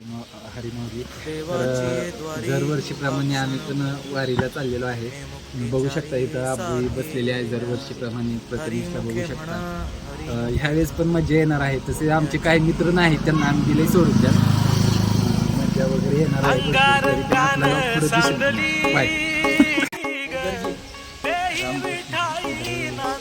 हरिमावली तर दरवर्षीप्रमाणे आम्ही पण वारीला चाललेलो आहे. बघू शकता इथं आबोई बसलेली आहे दरवर्षीप्रमाणे प्रतिनिधिष्ठा बघू शकता. ह्यावेळेस पण मजा येणार आहे. तसे आमचे काही मित्र नाहीत त्यांना आम्ही दिले सोडून द्या मजा वगैरे येणार आहे.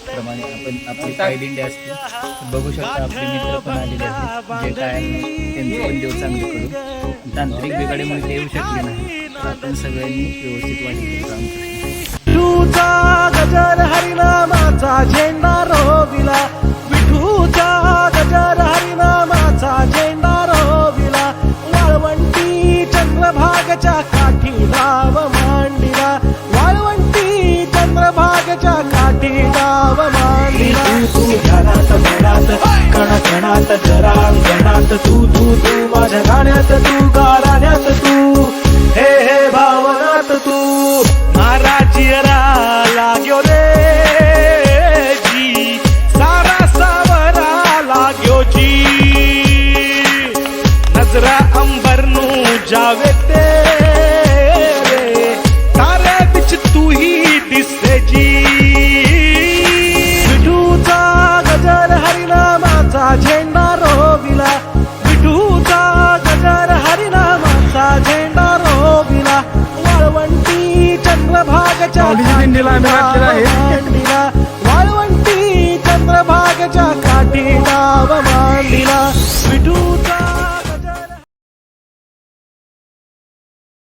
प्रमाणे आपण आपली फाईल इंडिया असते बघू शकता आपले मित्र पण आलेले आहेत जे काय आहे त्यांचे पण देव चांगले करू. तांत्रिक बिघाडीमुळे ते येऊ शकले नाही. आपण सगळ्यांनी व्यवस्थित वाढीत तू ध्यानात मनात कण कणात जरा अंगणात तू तू तू माझ्या गाण्यात तू गाण्यात तू हे हे भावनात तू महाराजी लाग्यो रे जी सारा सावरा लाग्यो जी नजरा अंबर नू जावे ते Now leaving the line,